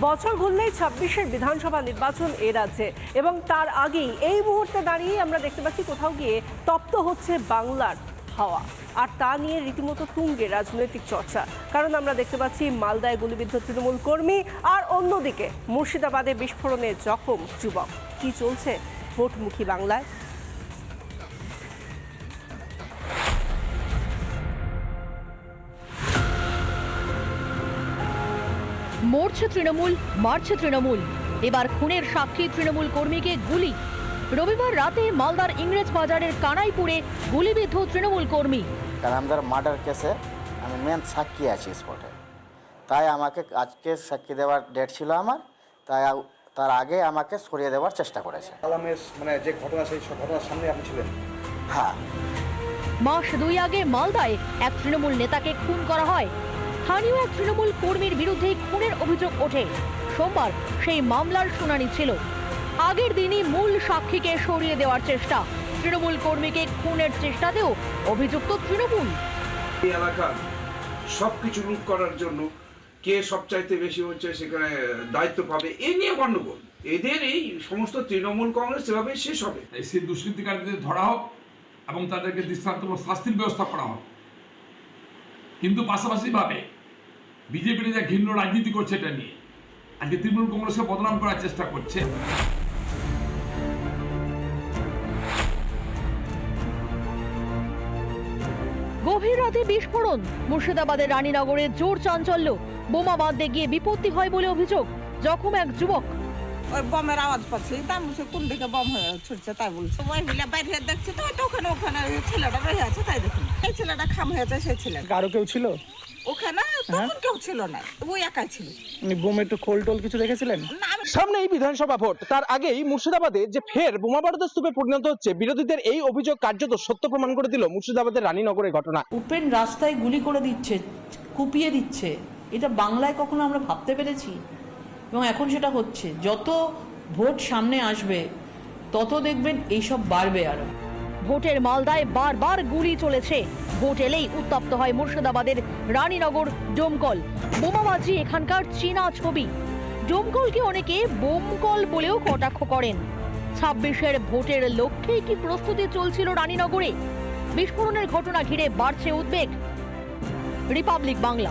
বছর ঘুরলেই ছাব্বিশের বিধানসভা নির্বাচন এ রাজ্যে। এবং তার আগেই এই মুহূর্তে দাঁড়িয়ে আমরা দেখতে পাচ্ছি কোথাও গিয়ে তপ্ত হচ্ছে বাংলার হাওয়া। আর তা নিয়ে রীতিমতো তুঙ্গে রাজনৈতিক চর্চা। কারণ আমরা দেখতে পাচ্ছি মালদায় গুলিবিদ্ধ তৃণমূল কর্মী আর অন্যদিকে মুর্শিদাবাদে বিস্ফোরণে জখম যুবক। কি চলছে? ভোটমুখী বাংলায়। মরছে তৃণমূল মারছে তৃণমূল। এবার খুনের সাক্ষী তৃণমূল কর্মীকে গুলি। রবিবার রাতে মালদার ইংরেজ বাজারের কানাইপুরে গুলিবিদ্ধ তৃণমূল কর্মী। কারণ আমাদের মার্ডার কেসে আমি মেন সাক্ষী আছি স্পটে তাই আমাকে আজকে সাক্ষী দেওয়ার ডেট ছিল আমার তাই তার আগে আমাকে সরিয়ে দেওয়ার চেষ্টা করেছে। মানে যে ঘটনা সেই ঘটনার সামনে আপনি ছিলেন? হ্যাঁ। মাস দুই আগে মালদায় এক তৃণমূল নেতাকে খুন করা হয়। স্থানীয় এক তৃণমূল কর্মীর বিরুদ্ধে খুনের অভিযোগ ওঠে। সোমবার সেই মামলার শুনানি ছিল। আগের দিনই মূল সাক্ষীকে সরিয়ে দেওয়ার চেষ্টা। তৃণমূল কর্মীকে খুনের চেষ্টাতেও অভিযুক্ত তৃণমূল। এই এলাকার সব কিছু লুট করার জন্য কে সবচাইতে বেশি হচ্ছে সেখানে দায়িত্ব পাবে এ নিয়ে গণ্ডগোল। এদের এই সমস্ত তৃণমূল কংগ্রেস এভাবে শেষ হবে। এই সেই দুষ্কৃতিকারীদের ধরা হোক এবং তাদেরকে দৃষ্টান্তমূলক শাস্তির ব্যবস্থা করা হোক। কিন্তু পাশাপাশিভাবে বিজেপি যে ঘৃণ্য রাজনীতি করছে এটা নিয়ে। আজকে তৃণমূল কংগ্রেসকে বদনাম করার চেষ্টা করছে। গভীর রাতে বিস্ফোরণ। মুর্শিদাবাদের রানীনগরে জোর চাঞ্চল্য। বোমা বাঁধতে গিয়ে বিপত্তি হয় বলে অভিযোগ। জখম এক যুবক। ওই বমের আওয়াজ পাচ্ছি। তাই বলছে কোন দিকে বম হয়ে ছুটছে? তাই বলছে। ওই মিলে বাইরে দেখছে তো তো ওখানে ওখানে ছেলেটা রয়ে আছে তাই দেখুন। এই ছেলেটা খাম হয়েছে সেই ছেলে আরও কেউ ছিল? ওখানে তখন কেউ ছিল না ওই একাই ছিল। বোম একটু খোল টোল কিছু রেখেছিলেন? না আমি সামনেই বিধানসভা ভোট তার আগেই মুর্শিদাবাদে যে ফের বোমাবারুদের স্তূপে পরিণত হচ্ছে বিরোধীদের এই অভিযোগ কার্যত সত্য প্রমাণ করে দিল মুর্শিদাবাদের রানীনগরের ঘটনা। উপেন রাস্তায় গুলি করে দিচ্ছে কুপিয়ে দিচ্ছে। এটা বাংলায় কখনো আমরা ভাবতে পেরেছি? এবং এখন সেটা হচ্ছে, যত ভোট সামনে আসবে, তত দেখবেন এইসব বাড়বে আরও। ভোটের মালদায় বারবার গুলি চলেছে। ভোট এলেই উত্তপ্ত হয় মুর্শিদাবাদের রানীনগর ডোমকল। বোমাবাজি এখানকার চীনা ছবি। ডোমকলকে অনেকে বোমকল বলেও কটাক্ষ করেন? ছাব্বিশের ভোটের লক্ষ্যেই কি প্রস্তুতি চলছিল রানীনগরে? বিস্ফোরণের ঘটনা ঘিরে বাড়ছে উদ্বেগ। রিপাবলিক বাংলা।